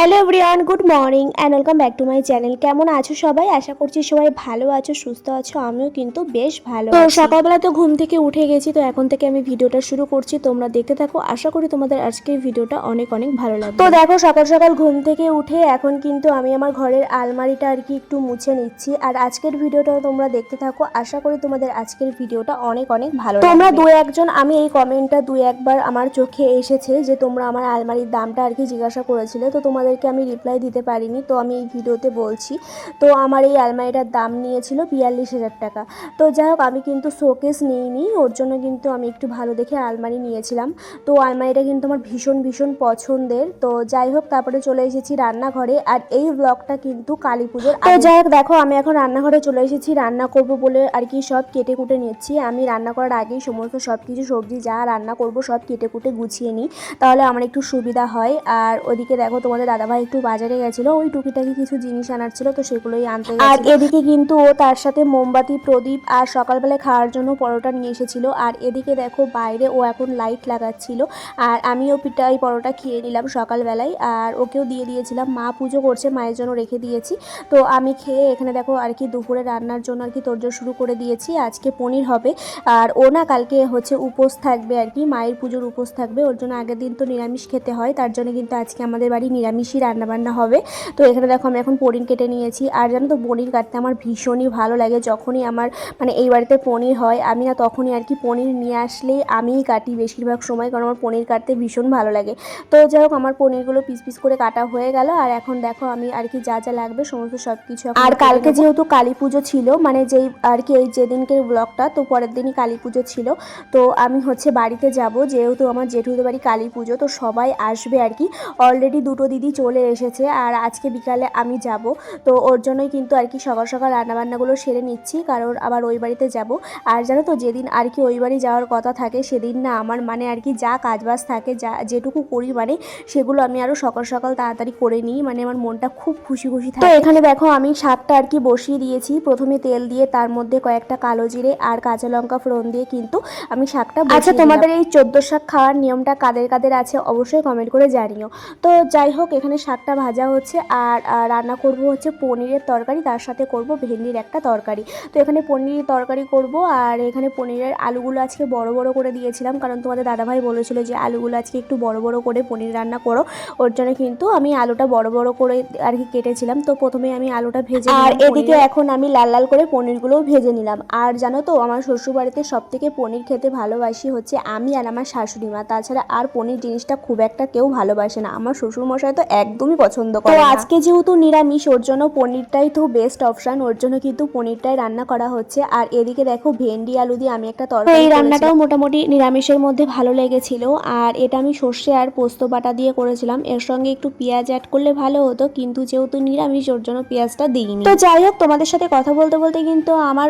Hello everyone good morning and welcome back to my channel. কেমন আছো সবাই? আশা করছি সবাই ভালো আছো সুস্থ আছো আমিও কিন্তু বেশ ভালো তো সকালবেলা তো ঘুম থেকে উঠে গেছি তো এখন থেকে আমি ভিডিওটা শুরু করছি। তোমরা দেখতে থাকো আশা করি তোমাদের আজকের ভিডিওটা অনেক অনেক ভালো লাগবে। তো দেখো সকাল সকাল ঘুম থেকে উঠে এখন কিন্তু আমি আমার ঘরের আলমারিটা আর কি একটু মুছে নিচ্ছি। আর আজকের ভিডিওটা তোমরা দেখতে থাকো আশা করি তোমাদের আজকের ভিডিওটা অনেক অনেক ভালো তোমরা দু একজন আমি এই কমেন্টটা দু একবার আমার চোখে এসেছে যে তোমরা আমার আলমারির দামটা আর কি জিজ্ঞাসা করেছিলে তো তোমাদেরকে আমি রিপ্লাই দিতে পারিনি তো আমি এই ভিডিওতে বলছি। তো আমার এই আলমারিটার দাম নিয়েছিল বিয়াল্লিশ হাজার টাকা। তো যাই হোক আমি কিন্তু শোকেস নিইনি ওর জন্য কিন্তু আমি একটু ভালো দেখে আলমারি নিয়েছিলাম। তো আলমারিটা কিন্তু আমার ভীষণ ভীষণ পছন্দের। তো যাই হোক তারপরে চলে এসেছি রান্নাঘরে আর এই ব্লগটা কিন্তু কালী পুজোর তো যাই হোক দেখো আমি এখন রান্নাঘরে চলে এসেছি রান্না করব বলে আর কি সব কেটে কুটে নিচ্ছি। আমি রান্না করার আগেই সমস্ত সব কিছু সবজি যা রান্না করব সব কেটে কুটে গুছিয়ে নিই তাহলে আমার একটু সুবিধা হয়। আর ওদিকে দেখো তোমাদের দাদাভাই একটু বাজারে গেছিল ওই টুকিটাকি কিছু জিনিস আনার ছিল তো সেগুলোই আনতে আর এদিকে কিন্তু ও তার সাথে মোমবাতি প্রদীপ আর সকালবেলায় খাওয়ার জন্য পরোটা নিয়ে এসেছিল। আর এদিকে দেখো বাইরে ও এখন লাইট লাগাচ্ছিল। আর আমিও পিঠা এই পরোটা খেয়ে নিলাম সকালবেলায়। আর ওকেও দিয়ে দিয়েছিলাম। মা পুজো করছে মায়ের জন্য রেখে দিয়েছি। তো আমি খেয়ে এখানে দেখো আর কি দুপুরে রান্নার জন্য আর কি তোরজোর শুরু করে দিয়েছি। আজকে পনির হবে। আর ও না কালকে হচ্ছে উপোস থাকবে আর কি মায়ের পুজোর উপোস থাকবে। ওর জন্য আগের দিন তো নিরামিষ খেতে হয় তার জন্য কিন্তু আজকে আমাদের বাড়ি নিরামিষই রান্নাবান্না হবে। তো এখানে দেখো আমি এখন পনির কেটে নিয়েছি। আর জানো তো পনির কাটতে আমার ভীষণই ভালো লাগে। যখনই আমার মানে এই বাড়িতে পনির হয় আমি না তখনই আর কি পনির নিয়ে আসলেই আমিই কাটি বেশিরভাগ সময় কারণ আমার পনির কাটতে ভীষণ ভালো লাগে। তো যাই হোক আমার পনিরগুলো পিস পিস করে কাটা হয়ে গেল। আর এখন দেখো আমি আর কি যা যা লাগবে সমস্ত সব কিছু আর কালকে যেহেতু কালী পুজো ছিল মানে যেই আর কি এই যেদিনকের ব্লগটা তো পরের দিনই কালী পুজো ছিল। তো আমি হচ্ছে বাড়িতে যাব যেহেতু আমার জেঠুদের বাড়ি কালী পুজো তো সবাই আসবে আর কি। অলরেডি দুটো দিদি চলে এসেছে আর আজকে বিকালে আমি যাব। তো ওর জন্যই কিন্তু আর কি সকাল সকাল রান্নাবান্নাগুলো সেরে নিচ্ছি কারণ আবার ওই বাড়িতে যাব। আর জানো তো যেদিন আর কি ওই বাড়ি যাওয়ার কথা থাকে সেদিন না আমার মানে আর কি যা কাজবাজ থাকে যা যেটুকু করি মানে সেগুলো আমি আরও সকাল সকাল তাড়াতাড়ি করে নিই মানে আমার মনটা খুব খুশি খুশি থাকে। তো এখানে দেখো আমি শাকটা আর কি বসিয়ে দিয়েছি। প্রথমে তেল দিয়ে তার মধ্যে কয়েকটা কালো জিরে আর কাঁচা লঙ্কা ফোড়ন দিয়ে কিন্তু আমি শাকটা আচ্ছা তোমাদের এই চোদ্দ শাক খাওয়ার নিয়মটা কাদের কাদের আছে অবশ্যই কমেন্ট করে জানিও। তো যাই হোক এখানে শাকটা ভাজা হচ্ছে আর রান্না করব হচ্ছে পনিরের তরকারি তার সাথে করব ভেন্ডির একটা তরকারি। তো এখানে পনিরের তরকারি করব আর এখানে পনিরের আলুগুলো আজকে বড় বড় করে দিয়েছিলাম কারণ তোমাদের দাদাভাই বলেছিল যে আলুগুলো আজকে একটু বড় বড় করে পনির রান্না করো। ওর জন্য কিন্তু আমি আলুটা বড় বড় করে আর কি কেটেছিলাম। তো প্রথমে আমি আলুটা ভেজে আর এদিকে এখন আমি লাল লাল করে পনিরগুলোও ভেজে নিলাম। আর জানো তো আমার শ্বশুর বাড়িতে সব থেকে পনির খেতে ভালোবাসি হচ্ছে আমি আর আমার শাশুড়ি মা। তাছাড়া আর পনির জিনিসটা খুব একটা কেউ ভালোবাসে না। আমার শ্বশুরমশাই তো একদমই পছন্দ করে তো আজকে যেহেতু নিরামিষ ওর জন্য পনিরটাই তো বেস্ট অপশন ওর জন্য কিন্তু পনিরটাই রান্না করা হচ্ছে। আর এদিকে দেখো ভেন্ডি আলু দিয়ে আমি একটা তরকারি এই রান্নাটাও মোটামুটি নিরামিষের মধ্যে ভালো লেগেছিল। আর এটা আমি সর্ষে আর পোস্ত বাটা দিয়ে করেছিলাম। এর সঙ্গে একটু পেঁয়াজ অ্যাড করলে ভালো হতো কিন্তু যেহেতু নিরামিষ ওর জন্য পেঁয়াজটা দিইনি। তো যাই হোক তোমাদের সাথে কথা বলতে বলতে কিন্তু আমার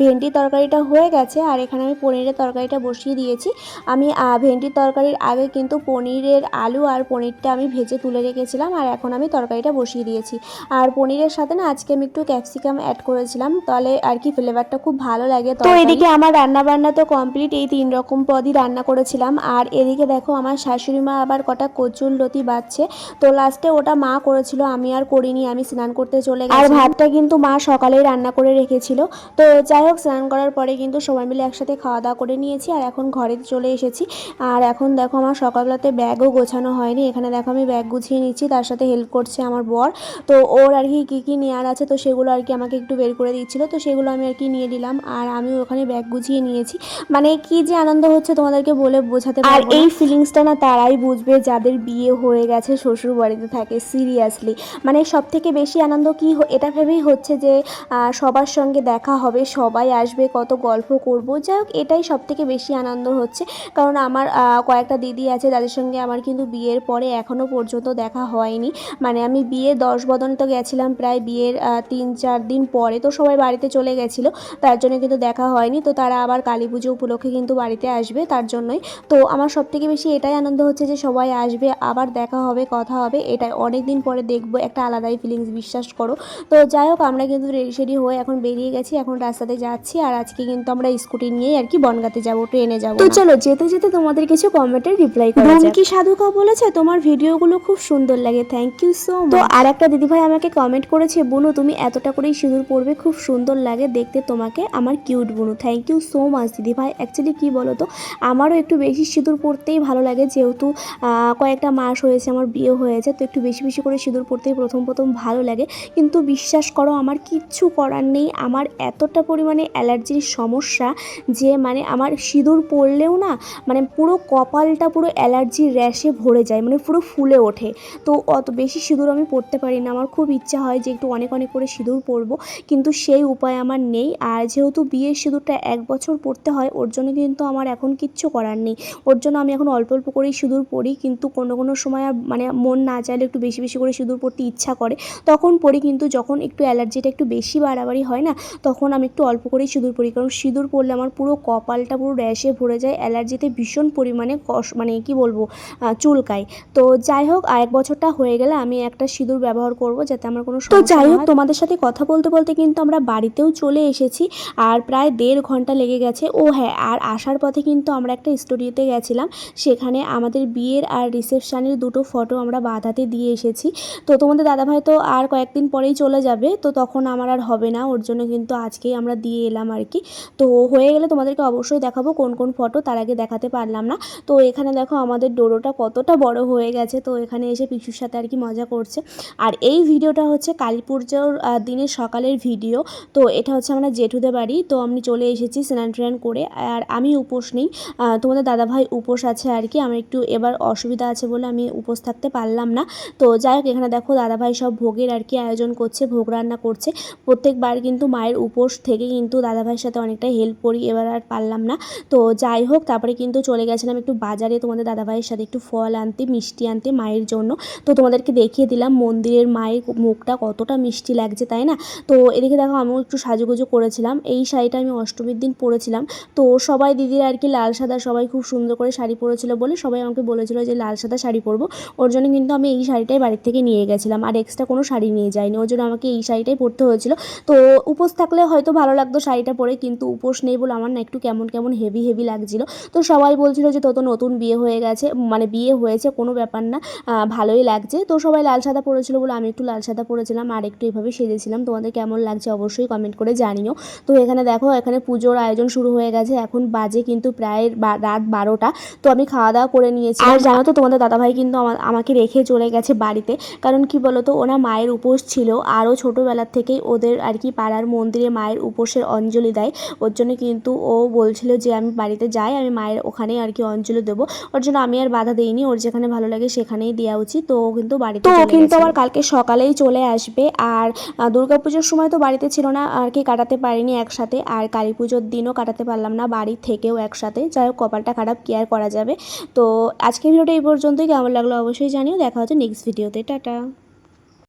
ভেন্ডি তরকারিটা হয়ে গেছে। আর এখানে আমি পনিরের তরকারিটা বসিয়ে দিয়েছি। আমি ভেন্ডির তরকারির আগে কিন্তু পনিরের আলু আর পনিরটা আমি ভেজে তুলে রেখেছিলাম আর এখন আমি তরকারিটা বসিয়ে দিয়েছি। আর পনিরের সাথে না আজকে আমি একটু ক্যাপসিকাম অ্যাড করেছিলাম। তাহলে আর কি ফ্লেভারটা খুব ভালো লাগে তো এদিকে আমার রান্না বান্না তো কমপ্লিট এই তিন রকম পদই রান্না করেছিলাম। আর এদিকে দেখো আমার শাশুড়ি মা আবার কটা কচুর লতি বাচ্ছে। তো লাস্টে ওটা মা করেছিল আমি আর করিনি আমি স্নান করতে চলে গেছি। আর ভাতটা কিন্তু মা সকালেই রান্না করে রেখেছিল। তো যাই হোক স্নান করার পরে কিন্তু সবাই মিলে একসাথে খাওয়া দাওয়া করে নিয়েছি আর এখন ঘরে চলে এসেছি। আর এখন দেখো আমার সকালবেলাতে ব্যাগও গোছানো হয়নি। এখানে দেখো আমি ব্যাগ গুছিয়ে নিচ্ছি তার সাথে হেল্প করছে আমার বর। তো ওর আর কি কী কী নেওয়ার আছে তো সেগুলো আর কি আমাকে একটু বের করে দিচ্ছিল। তো সেগুলো আমি আর কি নিয়ে দিলাম আর আমি ওখানে ব্যাগ গুছিয়ে নিয়েছি। মানে কি যে আনন্দ হচ্ছে তোমাদেরকে বলে বোঝাতে আর এই ফিলিংসটা না তারাই বুঝবে যাদের বিয়ে হয়ে গেছে শ্বশুর বাড়িতে থাকে সিরিয়াসলি মানে সব থেকে বেশি আনন্দ কি এটা ভেবেই হচ্ছে যে সবার সঙ্গে দেখা হবে সবাই আসবে কত গল্প করব। যাই হোক এটাই সব থেকে বেশি আনন্দ হচ্ছে। কারণ আমার কয়েকটা দিদি আছে যাদের সঙ্গে আমার কিন্তু বিয়ের পরে এখনও পর্যন্ত দেখা হয়নি। মানে আমি বিয়ে দশ বদনে তো গেছিলাম প্রায় বিয়ের তিন চার দিন পরে তো সবাই বাড়িতে চলে গেছিল তার জন্য কিন্তু দেখা হয়নি। তো তারা আবার কালী পুজো উপলক্ষে কিন্তু বাড়িতে আসবে তার জন্যই। তো আমার সব থেকে বেশি এটাই আনন্দ হচ্ছে যে সবাই আসবে আবার দেখা হবে কথা হবে এটাই। অনেক দিন পরে দেখব একটা আলাদাই ফিলিংস বিশ্বাস করো। তো যাই হোক আমরা কিন্তু রেডি সেডি হয়ে এখন বেরিয়ে গেছি এখন রাস্তাতে যাচ্ছি আর আজকে কিন্তু আমরা স্কুটি নিয়েই আর কি বনগাতে যাব ট্রেনে যাব তো চলো যেতে যেতে তোমাদের কিছু কমেন্টের রিপ্লাই করা কি সাধুকা বলেছে তোমার ভিডিওগুলো খুব সুন্দর সুন্দর লাগে থ্যাংক ইউ সো তো আর একটা দিদিভাই আমাকে কমেন্ট করেছে বুনু তুমি এতটা করেই সিঁদুর পরবে খুব সুন্দর লাগে দেখতে তোমাকে আমার কিউট বুনু থ্যাংক ইউ সো মাচ দিদিভাই। অ্যাকচুয়ালি কী বলো তো আমারও একটু বেশি সিঁদুর পরতেই ভালো লাগে যেহেতু কয়েকটা মাস হয়েছে আমার বিয়ে হয়েছে তো একটু বেশি বেশি করে সিঁদুর পরতেই প্রথম প্রথম ভালো লাগে। কিন্তু বিশ্বাস করো আমার কিচ্ছু করার নেই আমার এতটা পরিমাণে অ্যালার্জির সমস্যা যে মানে আমার সিঁদুর পরলেও না মানে পুরো কপালটা পুরো অ্যালার্জির র্যাশে ভরে যায় মানে পুরো ফুলে ওঠে। তো অত বেশি সিঁদুর আমি পরতে পারি না। আমার খুব ইচ্ছা হয় যে একটু অনেক অনেক করে সিঁদুর পরবো কিন্তু সেই উপায় আমার নেই। আর যেহেতু বিয়ের সিঁদুরটা এক বছর পরতে হয়, ওর জন্য কিন্তু আমার এখন কিচ্ছু করার নেই। ওর জন্য আমি এখন অল্প অল্প করেই সিঁদুর পরি কিন্তু কোনো কোনো সময় মানে মন না চাইলে একটু বেশি বেশি করে সিঁদুর পরতে ইচ্ছা করে। তখন পরি কিন্তু যখন একটু অ্যালার্জিটা একটু বেশি বাড়াবাড়ি হয় না, তখন আমি একটু অল্প করেই সিঁদুর পরি কারণ সিঁদুর পরলে আমার পুরো কপালটা পুরো র্যাশে ভরে যায়, অ্যালার্জিতে ভীষণ পরিমাণে কষ মানে কি বলব চুলকায়। তো যাই হোক, আর এক বছরটা হয়ে গেলে আমি একটা সিঁদুর ব্যবহার করব যাতে আমার কোনো তো যাই হোক তোমাদের সাথে কথা বলতে বলতে কিন্তু আমরা বাড়িতেও চলে এসেছি আর প্রায় দেড় ঘণ্টা লেগে গেছে। ও হ্যাঁ আর আসার পথে কিন্তু আমরা একটা স্টুডিওতে গেছিলাম। সেখানে আমাদের বিয়ের আর রিসেপশানের দুটো ফটো আমরা বাঁধাতে দিয়ে এসেছি। তো তোমাদের দাদাভাই তো আর কয়েকদিন পরেই চলে যাবে তো তখন আমার আর হবে না। ওর জন্য কিন্তু আজকেই আমরা দিয়ে এলাম আর কি। তো হয়ে গেলে তোমাদেরকে অবশ্যই দেখাবো কোন কোন ফটো তার আগে দেখাতে পারলাম না। তো এখানে দেখো আমাদের ডোরোটা কতটা বড় হয়ে গেছে। তো এখানে এসে পিছুর সাথে আর কি মজা করছে। আর এই ভিডিওটা হচ্ছে কালী পুজোর দিনের সকালের ভিডিও। তো এটা হচ্ছে আমরা জেঠুদের বাড়ি। তো আমি চলে এসেছি স্নান ট্রেন করে। আর আমি উপোস নেই। তোমাদের দাদাভাই উপোস আছে আর কি। আমার একটু এবার অসুবিধা আছে বলে আমি উপোস থাকতে পারলাম না। তো যাই হোক, এখানে দেখো দাদাভাই সব ভোগের আর কি আয়োজন করছে, ভোগ রান্না করছে। প্রত্যেকবার কিন্তু মায়ের উপোস থেকে কিন্তু দাদাভাইয়ের সাথে অনেকটা হেল্প করি। এবার আর পারলাম না। তো যাই হোক, তারপরে কিন্তু চলে গেছিলাম একটু বাজারে। তোমাদের দাদাভাইয়ের সাথে একটু ফল আনতে, মিষ্টি আনতে মায়ের জন্য। তো তোমাদেরকে দেখিয়ে দিলাম মন্দিরের মায়ের মুখটা কতটা মিষ্টি লাগছে তাই না? তো এদিকে দেখো আমিও একটু সাজুগুজু করেছিলাম। এই শাড়িটা আমি অষ্টমীর দিন পরেছিলাম। তো সবাই দিদিরা আর কি লাল সাদা সবাই খুব সুন্দর করে শাড়ি পরেছিল বলে সবাই আমাকে বলেছিল যে লাল সাদা শাড়ি পরবো। ওর জন্য কিন্তু আমি এই শাড়িটাই বাড়ির থেকে নিয়ে গেছিলাম আর এক্সট্রা কোনো শাড়ি নিয়ে যাইনি। ওর জন্য আমাকে এই শাড়িটাই পরতে হয়েছিল। তো উপোস থাকলে হয়তো ভালো লাগতো শাড়িটা পরে কিন্তু উপোস নেই বলে আমার না একটু কেমন কেমন হেভি হেভি লাগছিল। তো সবাই বলছিল যে তত নতুন বিয়ে হয়ে গেছে মানে বিয়ে হয়েছে কোনো ব্যাপার না। আহ, ভালোই লাগছে। তো সবাই লাল সাদা পরেছিল বলে আমি একটু লাল সাদা পরেছিলাম, আর একটু এভাবে সেজেছিলাম। তোমাদের কেমন লাগছে অবশ্যই কমেন্ট করে জানিও। তো এখানে দেখো, এখানে পুজোর আয়োজন শুরু হয়ে গেছে। এখন বাজে কিন্তু প্রায় রাত বারোটা। তো আমি খাওয়া দাওয়া করে নিয়েছি। আর জানো তো, তোমাদের দাদাভাই কিন্তু আমা- আমাকে রেখে চলে গেছে বাড়িতে। কারণ কি বলতো ওনা মায়ের উপোস ছিল। আরও ছোটোবেলার থেকেই ওদের আর কি পাড়ার মন্দিরে মায়ের উপোসের অঞ্জলি দেয়। ওর জন্য কিন্তু ও বলছিল যে, আমি বাড়িতে যাই, আমি মায়ের ওখানেই আর কি অঞ্জলি দেবো। ওর জন্য আমি আর বাধা দিইনি। ওর যেখানে ভালো লাগে সেখানেই দেওয়া উচিত। তো ও কিন্তু বাড়িতে তো কিন্তু আবার কালকে সকালেই চলে আসবে। আর দুর্গাপুজোর সময় তো বাড়িতে ছিল না আর কি কাটাতে পারিনি একসাথে। আর কালী পুজোর দিনও কাটাতে পারলাম না বাড়ি থেকেও একসাথে। যাই হোক কপালটা খারাপ কেয়ার করা যাবে? তো আজকের ভিডিওটা এই পর্যন্তই। কেমন লাগল অবশ্যই জানিও। দেখা হচ্ছে নেক্সট ভিডিওতে টাটা।